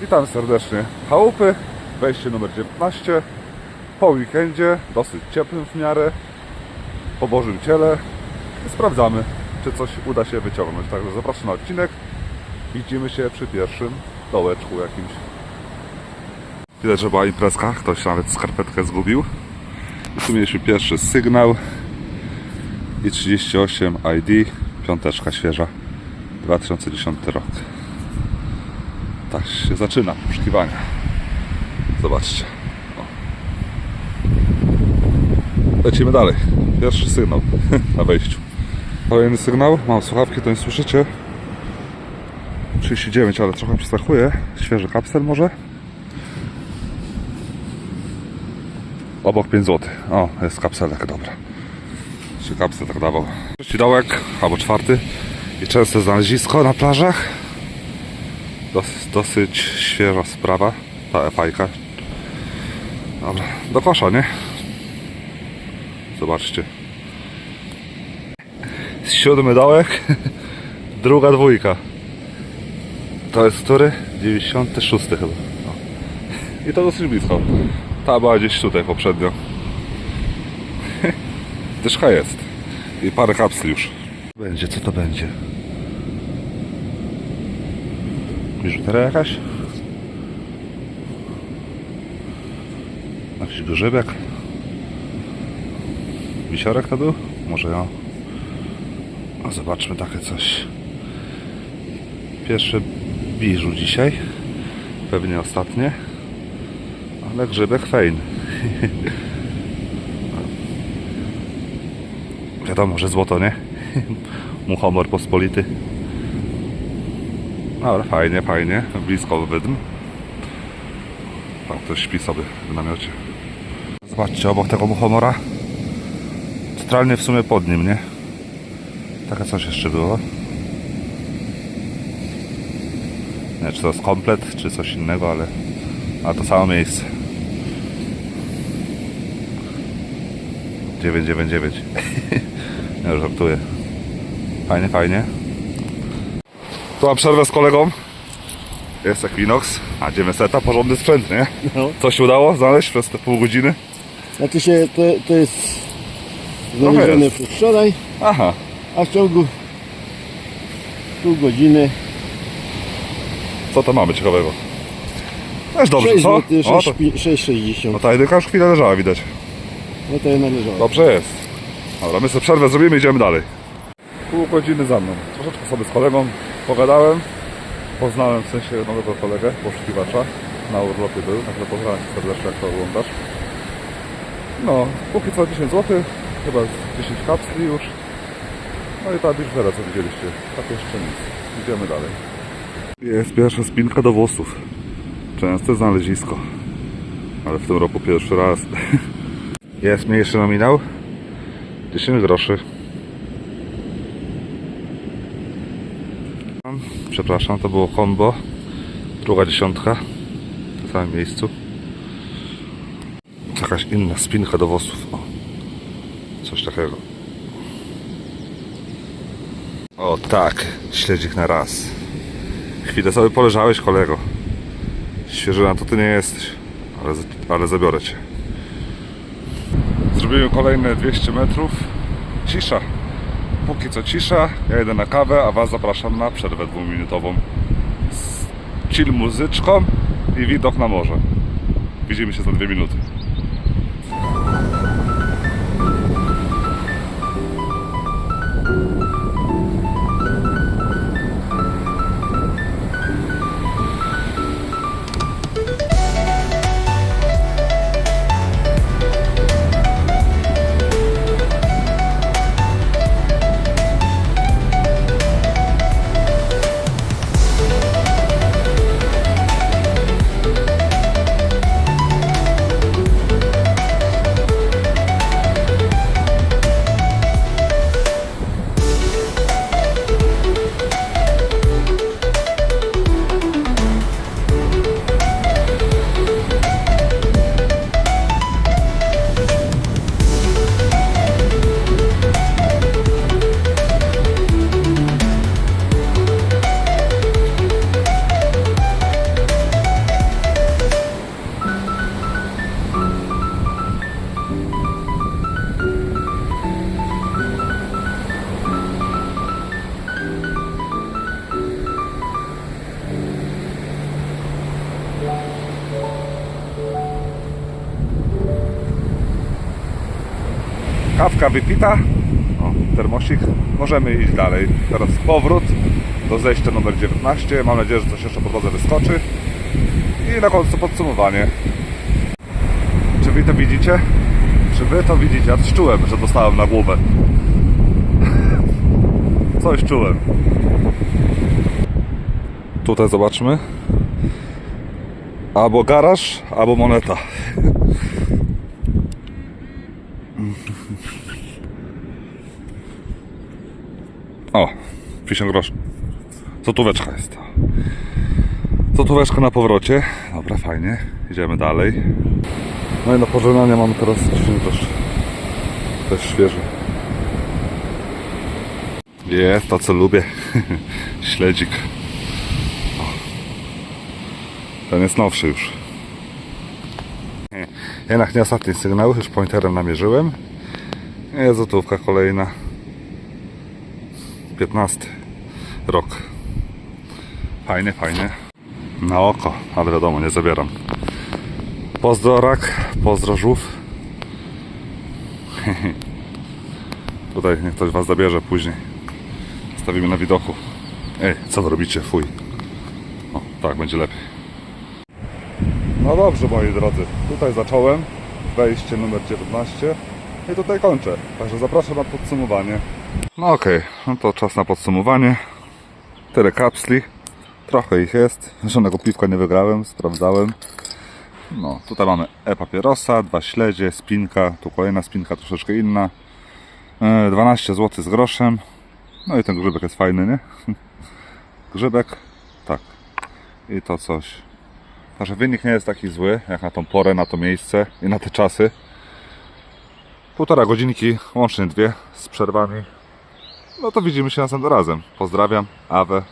Witam serdecznie. Chałupy, wejście numer 19. Po weekendzie, dosyć ciepłym w miarę, po Bożym Ciele. Sprawdzamy, czy coś uda się wyciągnąć. Także zapraszam na odcinek. Widzimy się przy pierwszym dołeczku jakimś. Widać, że była imprezka. Ktoś nawet skarpetkę zgubił. Tu mieliśmy pierwszy sygnał. I 38 ID. Piąteczka świeża. 2010 rok. Tak się zaczyna poszukiwania. Zobaczcie. O. Lecimy dalej. Pierwszy sygnał na wejściu. Kolejny sygnał. Mam słuchawki, to nie słyszycie. 39, ale trochę przestakuje. Świeży kapsel może. Obok 5 zł. O, jest kapselek, dobra. Czy kapsel tak dawał. Trzeci dołek, albo czwarty. I częste znalezisko na plażach. Dosyć, dosyć świeża sprawa. Ta epajka. Dobra, do kosza, nie? Zobaczcie. Siódmy dołek. Druga dwójka. To jest który? 96 chyba. No. I to dosyć blisko. Ta była gdzieś tutaj poprzednio. Dyszka jest. I parę kapsli już. Będzie, co to będzie? Biżuteria jakaś? Jakiś grzybek? Wisiorek to był? Może ja? A zobaczmy takie coś. Pierwsze biżu dzisiaj. Pewnie ostatnie. Ale grzybek fajny. Wiadomo, że złoto, nie? Muchomor pospolity. Ale fajnie, fajnie. Blisko wydm. Tam ktoś śpi sobie w namiocie. Zobaczcie, obok tego muchomora. Centralnie w sumie pod nim, nie? Takie coś jeszcze było. Nie czy to jest komplet, czy coś innego, ale, ale to samo miejsce. 999. Nie żartuję. Fajnie, fajnie. Tu mam przerwę z kolegą. Jest Equinox, a 900, porządny sprzęt, nie? No. Co się udało znaleźć przez te pół godziny? Znaczy się, to, to jest znalezione jest. przez wczoraj, Aha, a w ciągu pół godziny co to mamy ciekawego? Też dobrze, 6 co? zł, O, to, 6,60. no ta jedynka już chwilę leżała, widać. No to je należało. Dobrze jest. Dobra, my sobie przerwę zrobimy, idziemy dalej. Pół godziny za mną. Troszeczkę sobie z kolegą pogadałem. Poznałem w sensie nowego kolegę, poszukiwacza. Na urlopie był, także pozdrawiam Cię serdecznie, jak to oglądasz. No, póki co 10 zł, chyba z 10 kapsli już. No i ta biżuteria, co widzieliście. Tak jeszcze nic. Idziemy dalej. Jest pierwsza spinka do włosów. Częste znalezisko. Ale w tym roku pierwszy raz. Jest mniejszy nominał. 10 groszy. Przepraszam, to było combo. Druga dziesiątka. W samym miejscu. Jakaś inna spinka do włosów. O. Coś takiego. O tak, śledzik na raz. Chwilę sobie poleżałeś kolego. Świeżyna to ty nie jesteś. Ale, ale zabiorę cię. Zrobiłem kolejne 200 metrów. Cisza. Póki co cisza. Ja jedę na kawę, a Was zapraszam na przerwę dwuminutową. Z chill muzyczką i widok na morze. Widzimy się za dwie minuty. Kawka wypita. O, termosik. Możemy iść dalej. Teraz powrót do zejścia numer 19. Mam nadzieję, że coś jeszcze po drodze wyskoczy. I na końcu podsumowanie. Czy wy to widzicie? Czy wy to widzicie? Ja czułem, że dostałem na głowę. Coś czułem. Tutaj zobaczmy. Albo garaż, albo moneta. 50 groszy. Złotóweczka jest. Złotóweczka na powrocie. Dobra, fajnie. Idziemy dalej. No i na pożegnanie mamy teraz 10 groszy. Też świeży. Jest to co lubię. Śledzik. Ten jest nowszy już. Jednak nie ostatni sygnał, już pointerem namierzyłem. Jest złotówka kolejna. 15 rok. Fajnie, fajnie. Na oko, ale wiadomo, nie zabieram. Pozdro rak, pozdro żółw. Tutaj niech ktoś was zabierze później. Stawimy na widoku. Ej, co wy robicie? Fuj. O, tak, będzie lepiej. No dobrze, moi drodzy. Tutaj zacząłem. Wejście numer 19. I tutaj kończę. Także zapraszam na podsumowanie. No okej, no to czas na podsumowanie. Tyle kapsli. Trochę ich jest. Żadnego piwka nie wygrałem, sprawdzałem. No, tutaj mamy e-papierosa, dwa śledzie, spinka, tu kolejna spinka troszeczkę inna. E, 12 zł z groszem. No i ten grzybek jest fajny, nie? Grzybek, tak. I to coś. Także wynik nie jest taki zły, jak na tą porę, na to miejsce i na te czasy. Półtora godzinki, łącznie dwie, z przerwami. No to widzimy się następnym razem. Pozdrawiam, Awe.